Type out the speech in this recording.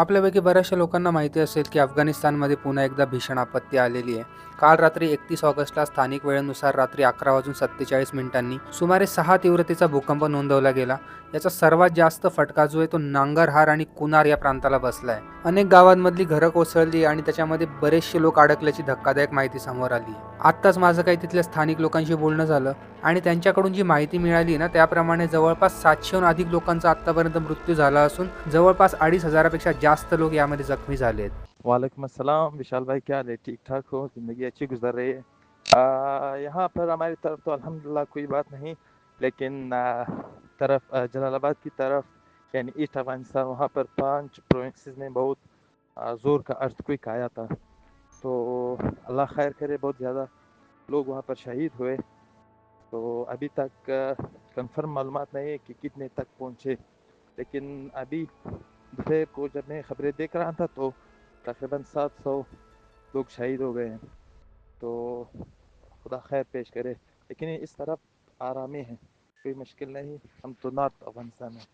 आपल्यापैकी बऱ्याचशा लोकांना माहिती असेल की अफगाणिस्तानमध्ये पुन्हा एकदा भीषण आपत्ती आलेली आहे. काल रात्री एकतीस ऑगस्टला स्थानिक वेळेनुसार रात्री अकरा वाजून सत्तेचाळीस मिनिटांनी सुमारे सहा तीव्रतेचा भूकंप नोंदवला गेला. याचा सर्वात जास्त फटका जो आहे तो नांगरहार आणि कुनार या प्रांताला बसला आहे अनेक गावांमधली घरं कोसळली आणि त्याच्यामध्ये बरेचसे लोक अडकल्याची धक्कादायक माहिती समोर आली. आत्ताच माझं काही तिथल्या स्थानिक लोकांशी बोलणं झालं आणि त्यांच्याकडून जी माहिती मिळाली ना त्याप्रमाणे जवळपास सातशेहून अधिक लोकांचा आत्तापर्यंत मृत्यू झाला असून जवळपास अडीच हजारापेक्षा जास्त लोक यामध्ये जखमी झाले आहेत. वालेकुम अस्सलाम. विशाल भाई क्या हाल है? ठीक ठाक हो? ज़िंदगी अच्छी गुजर रही है? यहाँ पर हमारी तरफ तो अल्हम्दुलिल्लाह कोई बात नहीं लेकिन आ, तरफ़ जलालाबाद की तरफ़, यानी ईस्ट अफ़गानिस्तान, वहाँ पर पाँच प्रोविंसेस में बहुत ज़ोर का अर्थक्विक आया था। तो अल्लाह खैर करे, बहुत ज़्यादा लोग वहाँ पर शहीद हुए। तो अभी तक कंफर्म मालूमात नहीं है कि कितने तक पहुँचे। लेकिन अभी दोपहर को जब मैं खबरें देख रहा था तो तकरीबन सात सौ लोग शहीद हो गए हैं। तो खुदा खैर पेश करे। लेकिन इस तरफ़ आरामी है। कोई मुश्किल नहीं. हम तो नॉर्थ अफगानिस्तान में